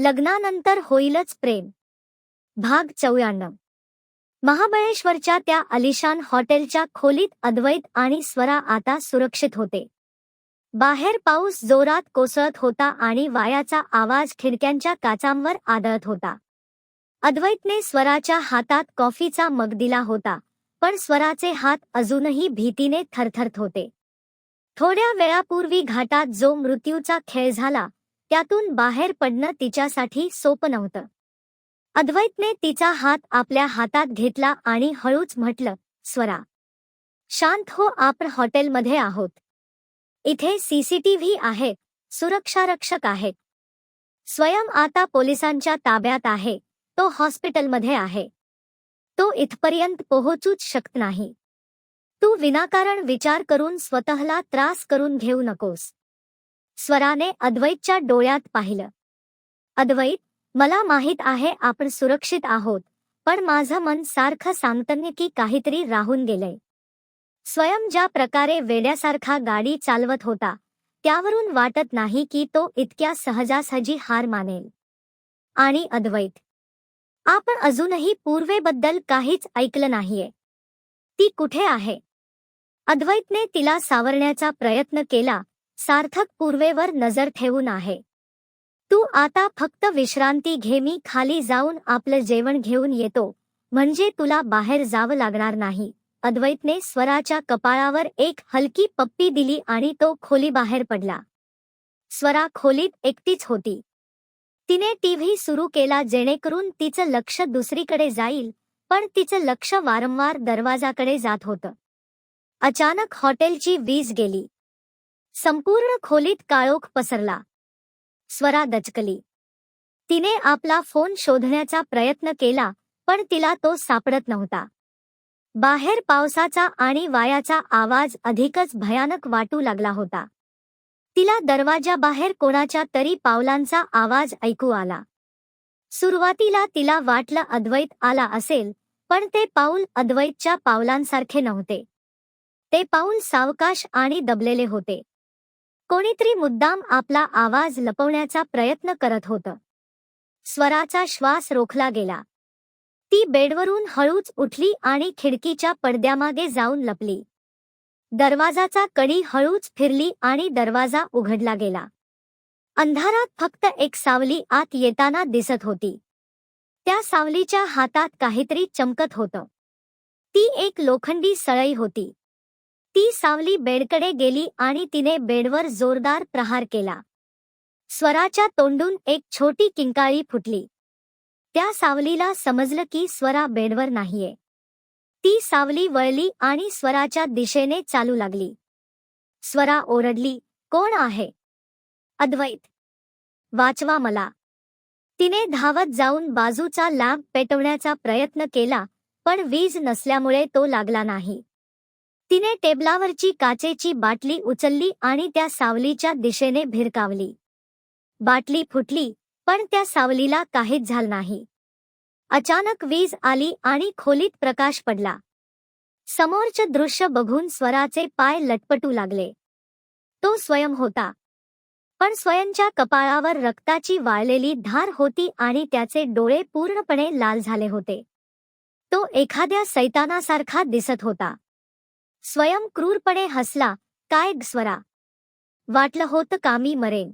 लग्नानंतर होईलच प्रेम. भाग चौऱ्याण्णव. महाबळेश्वरच्या त्या अलिशान हॉटेलच्या खोलीत अद्वैत आणि स्वरा आता सुरक्षित होते. बाहेर पाऊस जोरात कोसळत होता आणि वायाचा आवाज खिडक्यांच्या काचांवर आदळत होता. अद्वैतने स्वराच्या हातात कॉफीचा मग दिला होता पण स्वराचे हात अजूनही भीतीने थरथरत होते. थोड्या वेळापूर्वी घाटात जो मृत्यूचा खेळ झाला त्यातून बाहेर पडणं तिच्यासाठी सोपं नव्हतं. अद्वैतने तिचा हात आपल्या हातात घेतला आणि हळूच म्हटलं स्वरा शांत हो आपण हॉटेलमध्ये आहोत. इथे सीसीटीव्ही आहेत सुरक्षारक्षक आहेत स्वयं आता पोलिसांच्या ताब्यात आहे तो हॉस्पिटलमध्ये आहे. तो इथपर्यंत पोहोचूच शकत नाही. तू विनाकारण विचार करून स्वतःला त्रास करून घेऊ नकोस. स्वराने अद्वैतच्या डोळ्यात पाहिलं. अद्वैत मला माहीत आहे आपण सुरक्षित आहोत पण माझं मन सारखं सांगतंय की काहीतरी राहून गेलंय. स्वयं ज्या प्रकारे वेड्यासारखा गाडी चालवत होता त्यावरून वाटत नाही की तो इतक्या सहजासहजी हार मानेल. आणि अद्वैत आपण अजूनही पूर्वेबद्दल काहीच ऐकलं नाहीये. ती कुठे आहे? अद्वैतने तिला सावरण्याचा प्रयत्न केला सार्थक पूर्वेवर नजर ठेवून आहे. तू आता फक्त विश्रांती घे मी खाली जाऊन आपलं जेवण घेऊन येतो. म्हणजे तुला बाहेर जावं लागणार नाही. अद्वैतने स्वराच्या कपाळावर एक हलकी पप्पी दिली आणि तो खोली बाहेर पडला. स्वरा खोलीत एकटीच होती. तिने टीव्ही सुरू केला जेणेकरून तिचं लक्ष दुसरीकडे जाईल पण तिचं लक्ष वारंवार दरवाजाकडे जात होतं. अचानक हॉटेलची वीज गेली. संपूर्ण खोलीत काळोख पसरला. स्वरा दचकली. तिने आपला फोन शोधण्याचा प्रयत्न केला पण तिला तो सापडत नव्हता. बाहेर पावसाचा आणि वायाचा आवाज अधिकच भयानक वाटू लागला होता. तिला दरवाजाबाहेर कोणाच्या तरी पावलांचा आवाज ऐकू आला. सुरुवातीला तिला वाटलं अद्वैत आला असेल पण ते पाऊल अद्वैतच्या पावलांसारखे नव्हते. ते पाऊल सावकाश आणि दबलेले होते. कोणीतरी मुद्दाम आपला आवाज लपवण्याचा प्रयत्न करत होतं. स्वराचा श्वास रोखला गेला. ती बेडवरून हळूच उठली आणि खिडकीच्या पडद्यामागे जाऊन लपली. दरवाजाचा कडी हळूच फिरली आणि दरवाजा उघडला गेला. अंधारात फक्त एक सावली आत येताना दिसत होती. त्या सावलीच्या हातात काहीतरी चमकत होतं. ती एक लोखंडी सळई होती. ती सावली बेडकडे गेली आणि तिने बेडवर जोरदार प्रहार केला. स्वराच्या तोंडून एक छोटी किंकाळी फुटली. त्या सावलीला समजलं की स्वरा बेडवर नाहीये. ती सावली वळली आणि स्वराच्या दिशेने चालू लागली. स्वरा ओरडली कोण आहे? अद्वैत. वाचवा मला. तिने धावत जाऊन बाजूचा लॅम्प पेटवण्याचा प्रयत्न केला पण वीज नसल्यामुळे तो लागला नाही. तिने टेबलावरची काचेची बाटली उचलली आणि त्या सावलीच्या दिशेने भिरकावली. बाटली फुटली पण त्या सावलीला काहीच झालं नाही. अचानक वीज आली आणि खोलीत प्रकाश पडला. समोरचे दृश्य बघून स्वराचे पाय लटपटू लागले. तो स्वयं होता. पण स्वयंच्या कपाळावर रक्ताची वाळलेली धार होती आणि त्याचे डोळे पूर्णपणे लाल झाले होते. तो एखाद्या सैतानासारखा दिसत होता. स्वयं क्रूरपणे हसला काय ग स्वरा? वाटलं होतं का मी मरेन?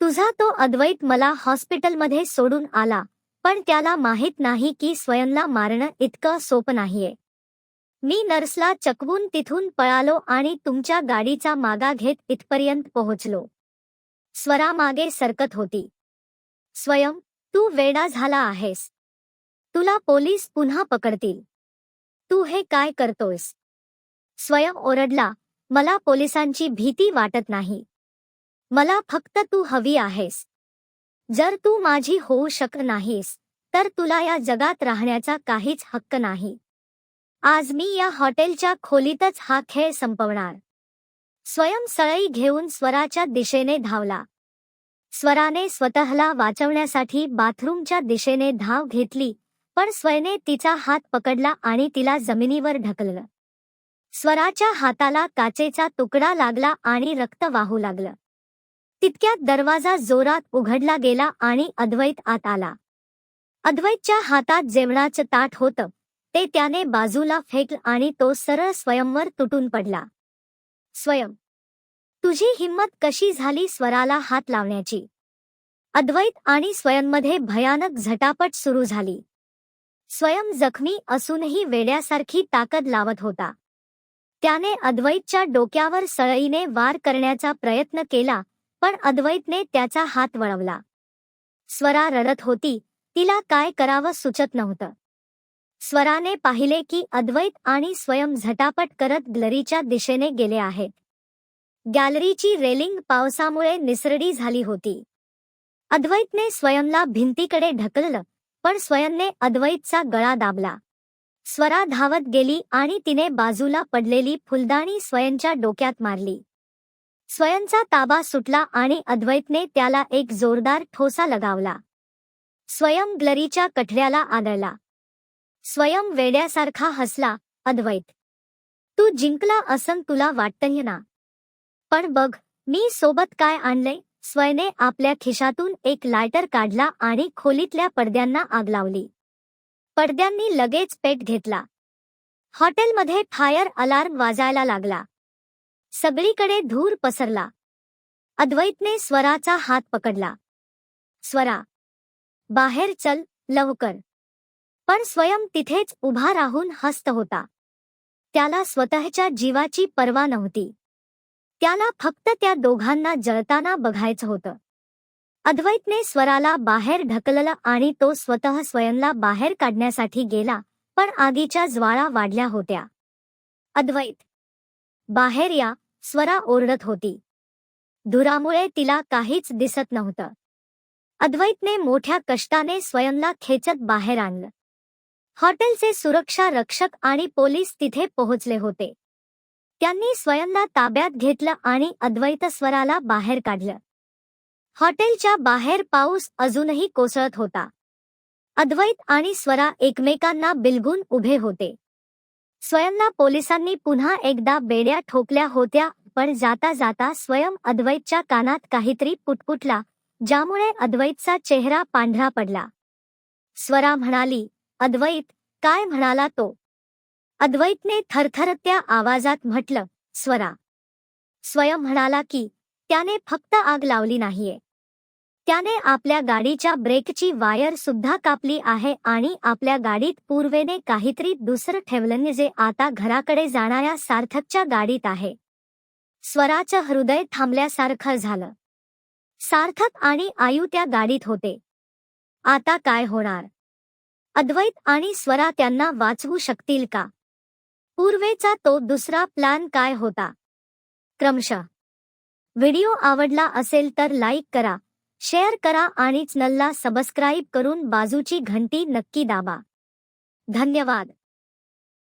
तुझा तो अद्वैत मला हॉस्पिटलमध्ये सोडून आला पण त्याला माहीत नाही की स्वयंला मारणं इतकं सोपं नाहीये. मी नर्सला चकवून तिथून पळालो आणि तुमच्या गाडीचा मागा घेत इथपर्यंत पोहोचलो. स्वरा मागे सरकत होती. स्वयं तू वेडा झाला आहेस. तुला पोलीस पुन्हा पकडतील. तू हे काय करतोयस? स्वयं ओरडला मला पोलिसांची भीती वाटत नाही. मला फक्त तू हवी आहेस. जर तू माझी होऊ शक नाहीस तर तुला या जगात राहण्याचा काहीच हक्क नाही. आज मी या हॉटेलच्या खोलीतच हा खेळ संपवणार. स्वयं सळई घेऊन स्वराच्या दिशेने धावला. स्वराने स्वतःला वाचवण्यासाठी बाथरूमच्या दिशेने धाव घेतली पण स्वयने तिचा हात पकडला आणि तिला जमिनीवर ढकललं. स्वराच्या हाताला काचेचा तुकडा लागला आणि रक्त वाहू लागलं. तितक्यात दरवाजा जोरात उघडला गेला आणि अद्वैत आत आला. अद्वैतच्या हातात जेवणाचं ताट होतं. ते त्याने बाजूला फेकलं आणि तो सरळ स्वयंवर तुटून पडला. स्वयं तुझी हिंमत कशी झाली स्वराला हात लावण्याची अद्वैत आणि स्वयंमध्ये भयानक झटापट सुरू झाली. स्वयं जखमी असूनही वेड्यासारखी ताकद लावत होता. त्याने अद्वैतच्या डोक्यावर सळईने वार करण्याचा प्रयत्न केला पण अद्वैतने त्याचा हात वळवला. स्वरा रडत होती तिला काय करावं सुचत नव्हतं. स्वराने पाहिले की अद्वैत आणि स्वयं झटापट करत ग्लरीच्या दिशेने गेले आहेत गॅलरीची रेलिंग पावसामुळे निसरडी झाली होती. अद्वैतने स्वयंला भिंतीकडे ढकललं पण स्वयंने अद्वैतचा गळा दाबला. स्वरा धावत गेली आणि तिने बाजूला पडलेली फुलदाणी स्वयंच्या डोक्यात मारली. स्वयंचा ताबा सुटला आणि अद्वैतने त्याला एक जोरदार ठोसा लगावला. स्वयं ग्लरीच्या कठड्याला आदळला. स्वयं वेड्यासारखा हसला अद्वैत तू जिंकला असं तुला वाटतंय ना? पण बघ मी सोबत काय आणलंय? स्वयने आपल्या खिशातून एक लायटर काढला आणि खोलीतल्या पडद्यांना आग लावली. पडद्यांनी लगेच पेट घेतला. हॉटेलमध्ये फायर अलार्म वाजायला लागला. सगळीकडे धूर पसरला. अद्वैतने स्वराचा हात पकडला. स्वरा बाहेर चल लवकर. पण स्वयं तिथेच उभा राहून हस्त होता. त्याला स्वतःच्या जीवाची पर्वा नव्हती. त्याला फक्त त्या दोघांना जळताना बघायचं होतं. अद्वैतने स्वराला बाहेर ढकललं आणि तो स्वतः स्वयंला बाहेर काढण्यासाठी गेला पण आगीच्या ज्वाळा वाढल्या होत्या. अद्वैत. बाहेर या स्वरा ओरडत होती. धुरामुळे तिला काहीच दिसत नव्हतं. अद्वैतने मोठ्या कष्टाने स्वयंला खेचत बाहेर आणलं. हॉटेलचे सुरक्षा रक्षक आणि पोलीस तिथे पोहोचले होते. त्यांनी स्वयंला ताब्यात घेतलं आणि अद्वैत स्वराला बाहेर काढलं. हॉटेलच्या बाहेर पाऊस अजूनही कोसळत होता. अद्वैत आणि स्वरा एकमेकांना बिलगून उभे होते. स्वयंना पोलिसांनी पुन्हा एकदा बेड्या ठोकल्या होत्या पण जाता जाता स्वयं अद्वैतच्या कानात काहीतरी पुटपुटला ज्यामुळे अद्वैतचा चेहरा पांढरा पडला. स्वरा म्हणाली अद्वैत काय म्हणाला तो? अद्वैतने थरथरत्या आवाजात म्हटलं स्वरा. स्वयं म्हणाला की त्याने फक्त आग लावली नाहीये. त्याने आपल्या गाडीच्या ब्रेकची वायर सुद्धा कापली आहे आणि आपल्या गाडीत पूर्वेने काहीतरी दुसरं ठेवलं जे आता घराकडे जाणाऱ्या सार्थकच्या गाडीत आहे. स्वराचं हृदय थांबल्यासारखं झालं. सार्थक आणि आयू त्या गाडीत होते. आता काय होणार? अद्वैत आणि स्वरा त्यांना वाचवू शकतील का? पूर्वेचा तो दुसरा प्लॅन काय होता? क्रमशः. व्हिडिओ आवडला असेल तर लाईक करा. शेअर करा आणि चॅनलला सबस्क्राईब करून बाजूची घंटी नक्की दाबा. धन्यवाद.